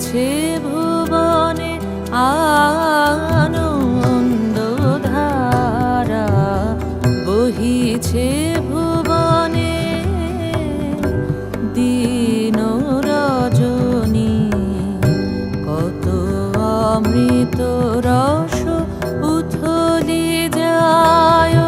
হয়েছে ভুবনে আনন্দ ধারা বহিছে ভুবনে দিন রজনী কত অমৃত রস উথলি যায়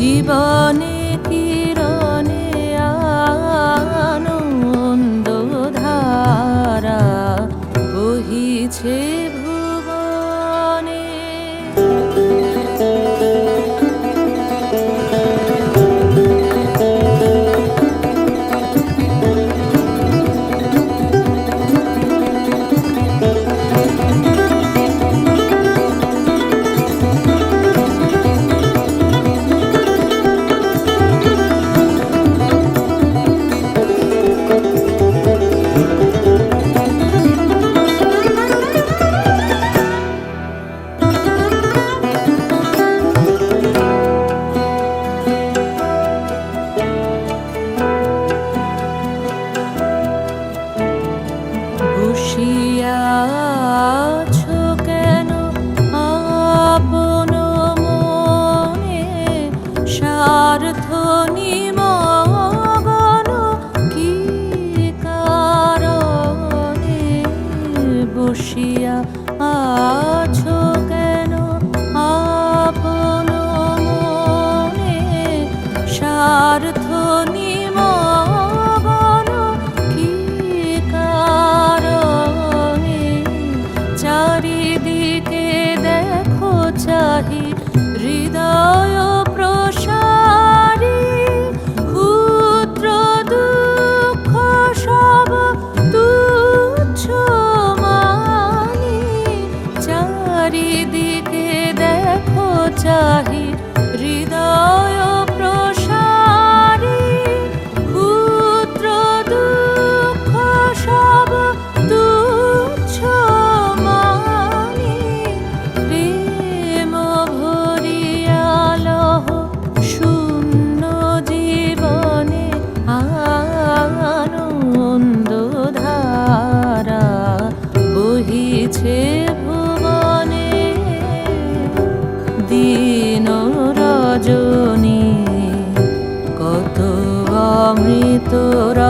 জীবনে কি yeah. चाहे অমৃত র